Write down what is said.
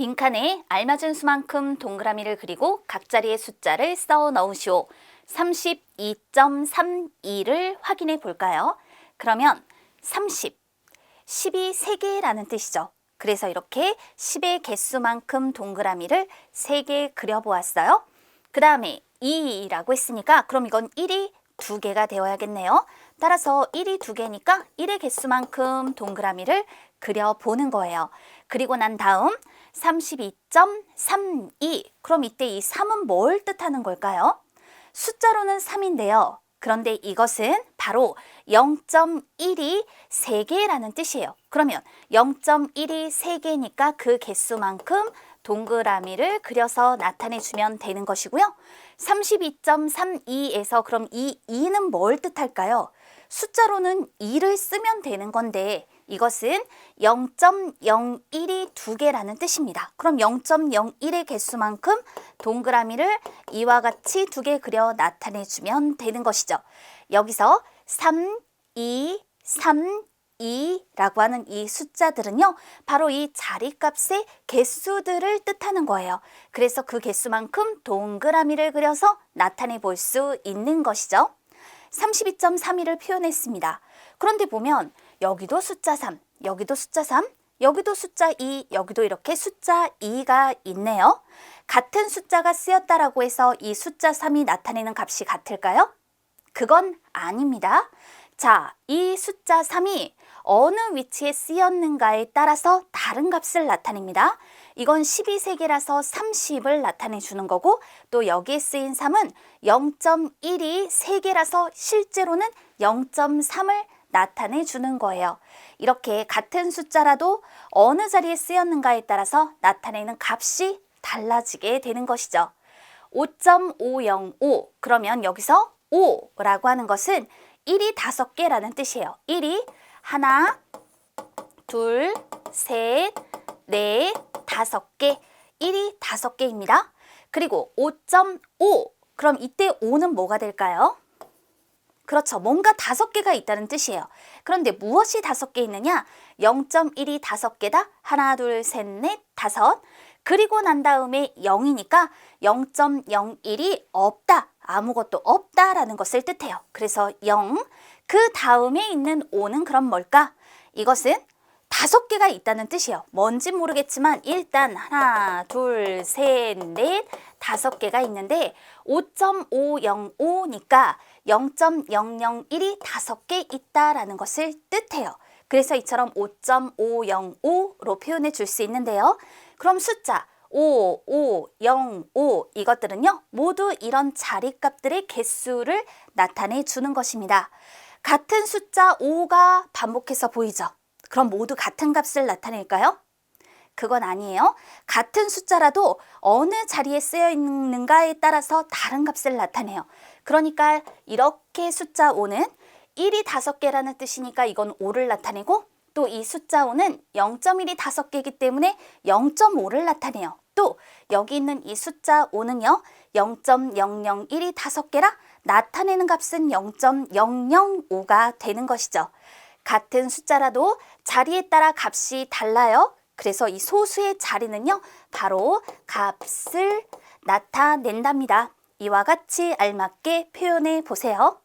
빈칸에 알맞은 수만큼 동그라미를 그리고 각 자리의 숫자를 써 넣으시오. 32.32를 확인해 볼까요? 그러면 30, 10이 3개라는 뜻이죠. 그래서 이렇게 10의 개수만큼 동그라미를 3개 그려보았어요. 그 다음에 2라고 했으니까 그럼 이건 1이 2개가 되어야겠네요. 따라서 1이 2개니까 1의 개수만큼 동그라미를 그려보는 거예요. 그리고 난 다음 32.32 그럼 이때 이 3은 뭘 뜻하는 걸까요? 숫자로는 3인데요. 그런데 이것은 바로 0.1이 3개라는 뜻이에요. 그러면 0.1이 3개니까 그 개수만큼 동그라미를 그려서 나타내 주면 되는 것이고요. 32.32에서 그럼 이 2는 뭘 뜻할까요? 숫자로는 2를 쓰면 되는 건데 이것은 0.01이 두 개라는 뜻입니다. 그럼 0.01의 개수만큼 동그라미를 이와 같이 두 개 그려 나타내 주면 되는 것이죠. 여기서 3, 2, 3, 2라고 하는 이 숫자들은요, 바로 이 자리값의 개수들을 뜻하는 거예요. 그래서 그 개수만큼 동그라미를 그려서 나타내 볼 수 있는 것이죠. 32.31을 표현했습니다. 그런데 보면 여기도 숫자 3, 여기도 숫자 3, 여기도 숫자 2, 여기도 이렇게 숫자 2가 있네요. 같은 숫자가 쓰였다라고 해서 이 숫자 3이 나타내는 값이 같을까요? 그건 아닙니다. 자, 이 숫자 3이 어느 위치에 쓰였는가에 따라서 다른 값을 나타냅니다. 이건 12세개라서 30을 나타내 주는 거고 또 여기에 쓰인 3은 0.1이 3개라서 실제로는 0.3을 나타내 주는 거예요. 이렇게 같은 숫자라도 어느 자리에 쓰였는가에 따라서 나타내는 값이 달라지게 되는 것이죠. 5.505 그러면 여기서 5라고 하는 것은 1이 5개라는 뜻이에요. 1이 하나, 둘, 셋, 넷, 다섯 개. 1이 다섯 개입니다. 그리고 5.5 그럼 이때 5는 뭐가 될까요? 그렇죠. 뭔가 다섯 개가 있다는 뜻이에요. 그런데 무엇이 다섯 개 있느냐? 0.1이 다섯 개다. 하나, 둘, 셋, 넷, 다섯. 그리고 난 다음에 0이니까 0.01이 없다. 아무것도 없다라는 것을 뜻해요. 그래서 0. 그 다음에 있는 5는 그럼 뭘까? 이것은 다섯 개가 있다는 뜻이에요. 뭔진 모르겠지만 일단 하나, 둘, 셋, 넷, 다섯 개가 있는데 5.505니까 0.001이 다섯 개 있다라는 것을 뜻해요. 그래서 이처럼 5.505로 표현해 줄 수 있는데요. 그럼 숫자 5, 5, 0, 5 이것들은요 모두 이런 자리값들의 개수를 나타내 주는 것입니다. 같은 숫자 5가 반복해서 보이죠? 그럼 모두 같은 값을 나타낼까요? 그건 아니에요. 같은 숫자라도 어느 자리에 쓰여 있는가에 따라서 다른 값을 나타내요. 그러니까 이렇게 숫자 5는 1이 5개라는 뜻이니까 이건 5를 나타내고 또 이 숫자 5는 0.1이 5개이기 때문에 0.5를 나타내요. 또 여기 있는 이 숫자 5는요. 0.001이 5개라 나타내는 값은 0.005가 되는 것이죠. 같은 숫자라도 자리에 따라 값이 달라요. 그래서 이 소수의 자리는요, 바로 값을 나타낸답니다. 이와 같이 알맞게 표현해 보세요.